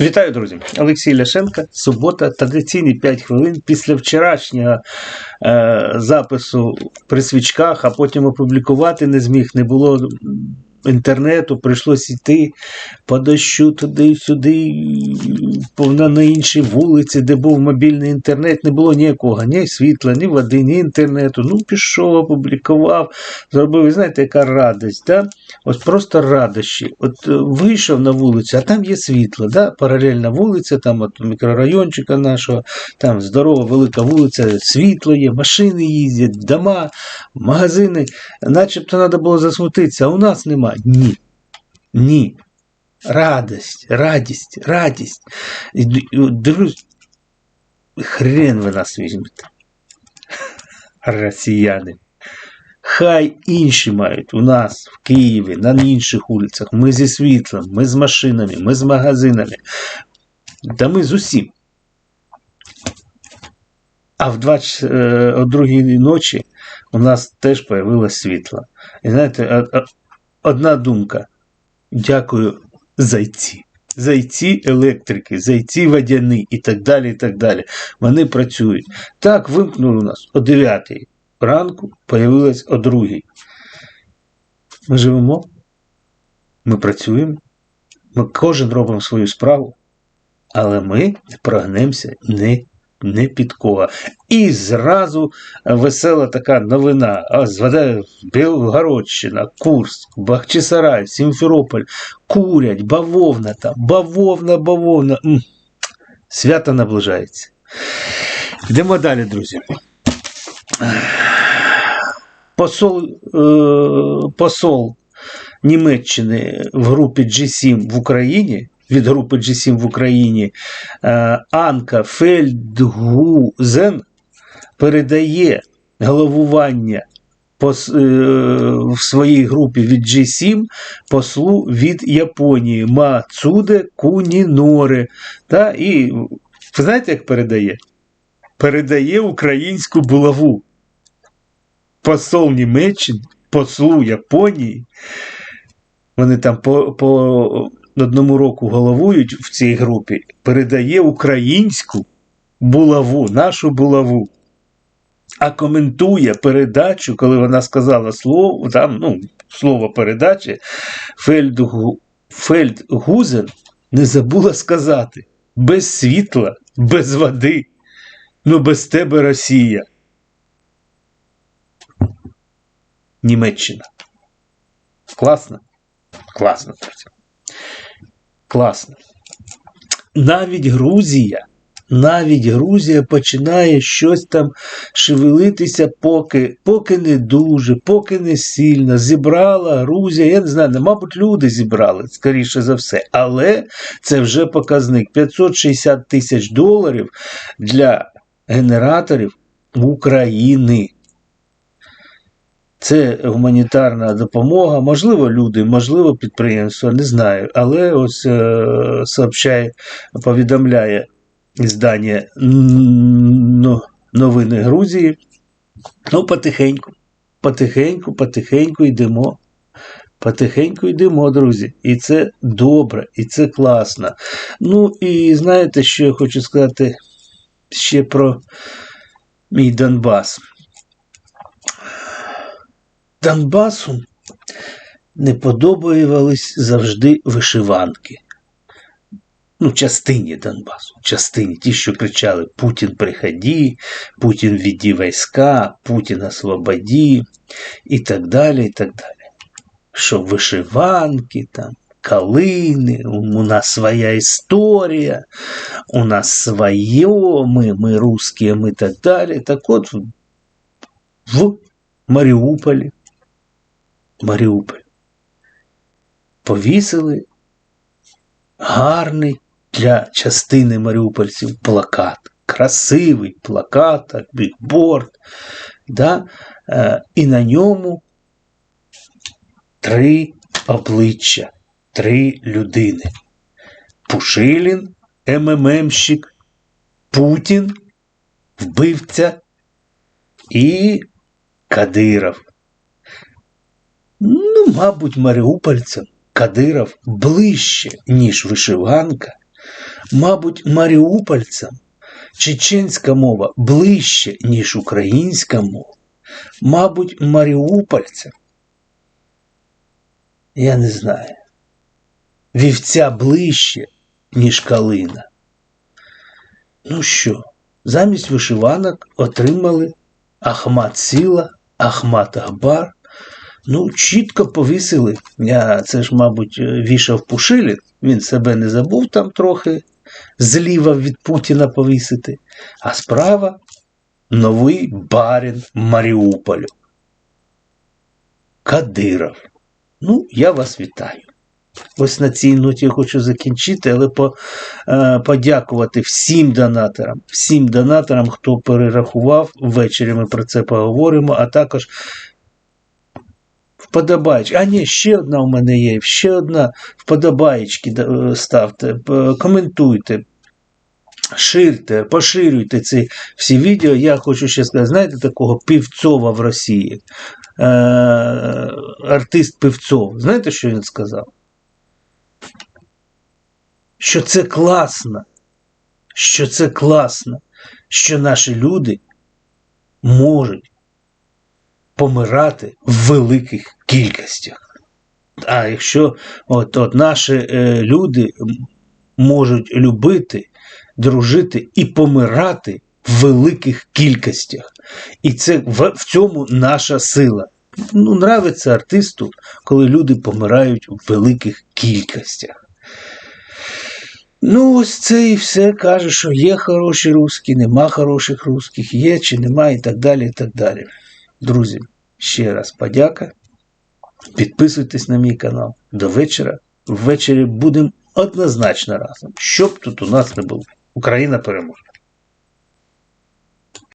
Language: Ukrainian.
Вітаю, друзі! Олексій Ляшенко. Субота, традиційні 5 хвилин після вчорашнього е, запису при свічках, а потім опублікувати не зміг. Не було інтернету, прийшлось йти по дощу туди-сюди, на іншій вулиці, де був мобільний інтернет, не було ніякого, ні світла, ні води, ні інтернету. Ну, пішов, опублікував, зробив. І знаєте, яка радість. Да? От просто радощі. От е, вийшов на вулицю, а там є світло, да? паралельна вулиця, там от мікрорайончика нашого, там здорова велика вулиця, світло є, машини їздять, дома, магазини. Начебто треба було засмутитися, а у нас нема. Ні. Ні. Радость, радість, радість. Дивлюсь, хрен ви нас візьмете. Росіяни. Хай інші мають у нас в Києві, на інших вулицях. Ми зі світлом, ми з машинами, ми з магазинами. Та ми з усім. А в 20, е, другій ночі у нас теж появилось світло. І знаєте, одна думка. Дякую, зайці. Зайці електрики, зайці водяні і так далі. і так далі. Вони працюють. Так, вимкнули нас о 9 ранку, появилось о 2. Ми живемо, ми працюємо, ми кожен робимо свою справу, але ми не прогнемося не, не під кого. І зразу весела така новина. А Білгородщина, Курск, Бахчисарай, Сімферополь, курять, бавовна там, бавовна, бавовна. Свято наближається. Йдемо далі, друзі. Посол, е, посол Німеччини в групі G7 в Україні від групи G7 в Україні е, Анка Фельдгузен передає головування е, в своїй групі від G7 послу від Японії Мацуде Кунінори. Та, і знаєте, як передає? Передає українську булаву. Посол Німеччини, послу Японії. Вони там по, по одному року головують в цій групі, передає українську булаву, нашу булаву. А коментує передачу, коли вона сказала слово, там, ну, слово передачі, Фельдгу, Фельдгузен не забула сказати: без світла, без води, ну без тебе Росія. Німеччина. Класно? Класно. Класно. Навіть Грузія, навіть Грузія починає щось там шевелитися, поки, поки не дуже, поки не сильно. Зібрала Грузія, я не знаю, ну, мабуть, люди зібрали, скоріше за все. Але це вже показник. 560 тисяч доларів для генераторів України. Це гуманітарна допомога, можливо, люди, можливо, підприємства, не знаю. Але ось е, сообщає, повідомляє іздання н- новини Грузії. Ну, потихеньку, потихеньку, потихеньку йдемо. Потихеньку йдемо, друзі. І це добре, і це класно. Ну, і знаєте, що я хочу сказати ще про мій Донбас. Донбасу не подобались завжди вишиванки. Ну, частині Донбасу, частині, ті, що кричали Путін приходи, Путін веди війська, Путін освободи і так далі. і так далі. Що вишиванки, там, калини, у нас своя історія, у нас своє, ми, ми русські, ми так далі. Так от в Маріуполі Маріуполь. Повісили гарний для частини маріупольців плакат. Красивий плакат, бікборд. Да? Е, і на ньому три обличчя, три людини. Пушилін, МММщик, Путін, вбивця і Кадиров. Ну, мабуть, маріупольцям Кадиров ближче, ніж вишиванка, Мабуть, маріупольцям чеченська мова ближче, ніж українська мова. Мабуть, маріупольцям, я не знаю, вівця ближче, ніж калина. Ну що, замість вишиванок отримали Ахмат Сіла, Ахмат Ахбар. Ну, чітко повісили. Я це ж, мабуть, вішав Пушилін. Він себе не забув там трохи зліва від Путіна повісити. А справа новий барін Маріуполю. Кадиров. Ну, я вас вітаю. Ось на цій ноті я хочу закінчити, але по, е, подякувати всім донаторам, всім донаторам, хто перерахував. Ввечері ми про це поговоримо, а також вподобайки. А ні, ще одна у мене є. Ще одна вподобаєчки ставте, коментуйте. Ширте, поширюйте ці всі відео. Я хочу ще сказати, знаєте такого Півцова в Росії? Е, артист Півцов. Знаєте, що він сказав? Що це класно, що це класно, що наші люди можуть помирати в великих кількостях. А якщо от, от наші е, люди можуть любити, дружити і помирати в великих кількостях. І це в, в цьому наша сила. Ну, нравиться артисту, коли люди помирають в великих кількостях. Ну, ось це і все каже, що є хороші русські, нема хороших русських, є чи нема, і так далі. і так далі. Друзі, ще раз подяка. Підписуйтесь на мій канал до вечора. Ввечері будемо однозначно разом. Щоб тут у нас не було. Україна переможе.